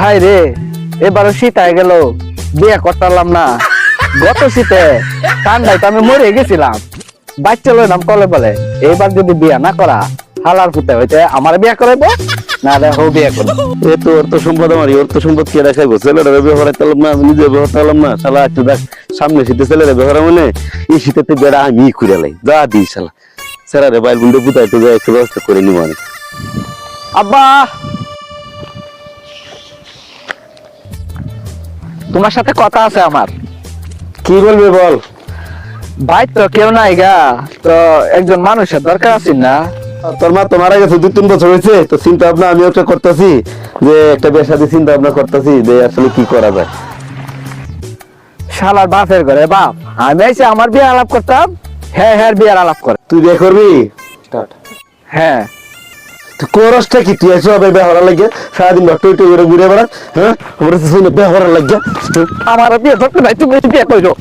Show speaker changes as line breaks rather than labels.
High রে এবারও শীত হয়ে গেল বিয়ে করতাম না। গত শীতে ঠান্ডায় তো আমি মরে গেছিলাম। বাচ্চা লইলাম কলে বলে এবার যদি বিয়ে না করা হালার ফুটে হইতে আমার বিয়ে করাইবো? না রে হো বিয়ে করব।
এ তো তো সম্পদ আমার তো সম্পদ কে দেখাইবো? ছেলেরা ব্যবহার করলাম না আমি নিজে ব্যবহার করলাম না। শালা একটু দেখ সামনে শীতে ছেলেরা ব্যবহার মানে এই শীতেতে বেড়া আমি খুঁড়ে লাই যা দিই শালা। ছেলেরা বাইল বুন্ডে বুঝাই তো একটু ব্যবস্থা করে নিব অনেক
আব্বা! তোমার সাথে কথা আছে আমার।
কি বলবে বল?
ভাই তো কেউ নাই গা তো একজন মানুষের দরকার আছে না।
তোর মা তো মারা গেছে দুই তিন বছর হয়েছে তো চিন্তা ভাবনা আমিও একটা করতেছি যে একটা বিয়ে শাদী চিন্তা ভাবনা করতেছি যে আসলে কি করা যায়।
শালার বাপের ঘরে বাপ আমি এসে আমার বিয়ে আলাপ করতাম হ্যাঁ হ্যাঁ বিয়ের আলাপ করে।
তুই বিয়ে করবি?
হ্যাঁ।
করসটা কি? তুই আছো বিয়ে হওয়ার লাগে সারাদিন ডক্টর টুই করে ঘুরে বেড়া হ্যাঁ? আমরা শুনে বিয়ে হওয়ার লাগে
আমার বিয়ে ধরতে নাই তুমি বিয়ে করো